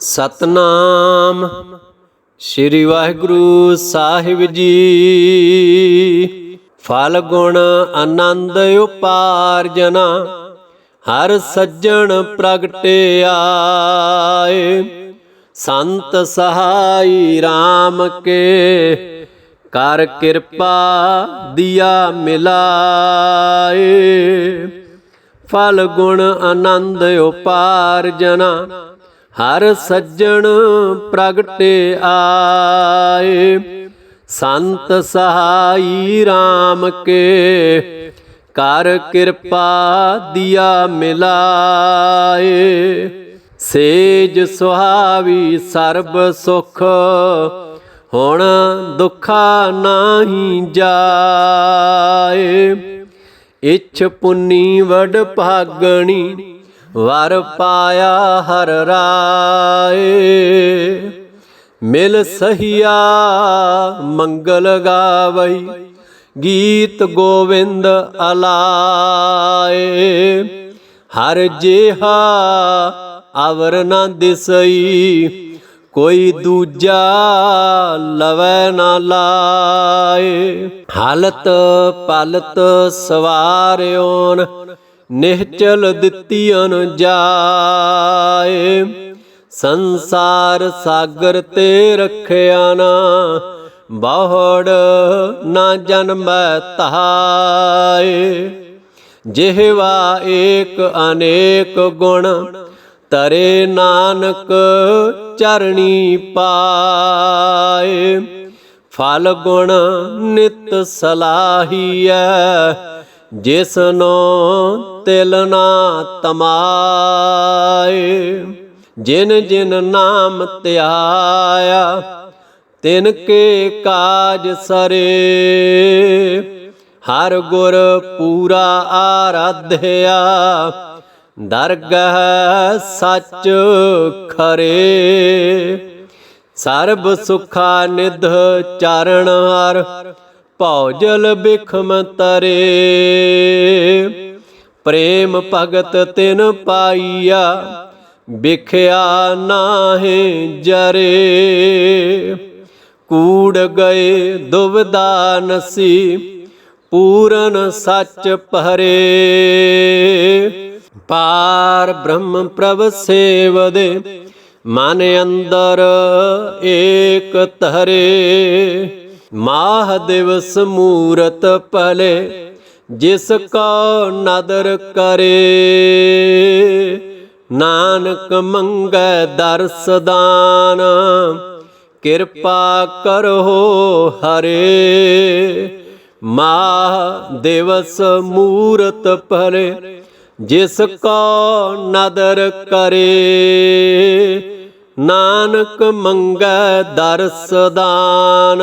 ਸਤਨਾਮ। ਸ੍ਰੀ ਵਾਹਿਗੁਰੂ ਸਾਹਿਬ ਜੀ। ਫਲ ਗੁਣ ਆਨੰਦ ਉਪਾਰਜਨਾ, ਹਰ ਸੱਜਣ ਪ੍ਰਗਟਿਆਏ ਸੰਤ ਸਹਾਈ RAM ਕੇ, ਕਰ ਕਿਰਪਾ ਦਿਆ ਮਿਲਾਏ। ਫਲ ਗੁਣ ਆਨੰਦ ਉਪਾਰਜਨਾ ਹਰ ਸੱਜਣ ਪ੍ਰਗਟੇ ਆਏ। ਸੰਤ ਸਹਾਈ RAM ਕੇ ਕਰ ਕਿਰਪਾ ਦਿਆ ਮਿਲਾਏ। ਸੇਜ ਸੁਹਾਵੀ ਸਰਬ ਸੁਖ, ਹੁਣ ਦੁਖਾ ਨਾਹੀ ਜਾਏ। ਇਛ ਪੁੰਨੀ ਵਡ ਭਾਗਣੀ ਵਰ ਪਾਇਆ ਹਰ ਰਾਏ। ਮਿਲ ਸਹੀਆ ਮੰਗਲ ਗਾਵਈ, ਗੀਤ ਗੋਵਿੰਦ ਅਲਾਏ। ਹਰ ਜਿਹਾ ਅਵਰ ਨਾ ਦਿਸਈ, ਕੋਈ ਦੂਜਾ ਲਵੈ ਨਾ ਲਾਏ। ਹਾਲਤ ਪਲਤ ਸਵਾਰਿਓਨ ਨਿਹਚਲ ਦਿੱਤੀਆਂ ਜਾਏ। ਸੰਸਾਰ ਸਾਗਰ ਤੇ ਰੱਖਿਆ ਨਾ, ਬਹੁੜ ਨਾ ਜਨਮੈ ਤਹਾਏ ਜਿਹਵਾ ਏਕ ਅਨੇਕ ਗੁਣ, ਤਰੇ ਨਾਨਕ ਚਰਣੀ ਪਾਏ। ਫਲ ਗੁਣ ਨਿਤ ਸਲਾਹੀਐ, ਜਿਸਨੋ ਤਿਲ ਨਾ ਤਮਾਏ, ਜਿਨ ਜਿਨ ਨਾਮ ਧਿਆਇਆ, ਤਿਨ ਕੇ ਕਾਜ ਸਰੇ। ਹਰ ਗੁਰ ਪੂਰਾ ਆਰਾਧਿਆ, ਦਰਗਹ ਸੱਚ ਖਰੇ। ਸਰਬ ਸੁਖਾ ਨਿਧ ਚਰਨ ਹਰ ਭੌਜਲ ਬਿਖਮ ਤਰੇ। ਪ੍ਰੇਮ ਭਗਤ ਤਿਨ ਪਾਈਆ, ਵਿਖਿਆ ਨਾਹੇ ਜਰੇ। ਕੂੜ ਗਏ ਦੁਬਦਾ ਨਸੀ ਪੂਰਨ ਸੱਚ ਭਰੇ ਪਾਰ ਬ੍ਰਹਮ ਪ੍ਰਭ ਸੇਵਦੇ, ਮਨ ਅੰਦਰ ਏਕ ਧਰੇ। ਮਾਹ ਦਿਵਸ ਮੂਰਤ ਭਲੇ ਜਿਸ ਕੋ ਨਦਰ ਕਰੇ, ਨਾਨਕ ਮੰਗੈ ਦਰਸਦਾਨ ਕਿਰਪਾ ਕਰੋ ਹਰੇ, ਮਾਹ ਦਿਵਸ ਮੂਰਤ ਭਲੇ। ਜਿਸ ਕੋ ਨਦਰ ਕਰੇ, ਨਾਨਕ ਮੰਗੈ ਦਰਸਦਾਨ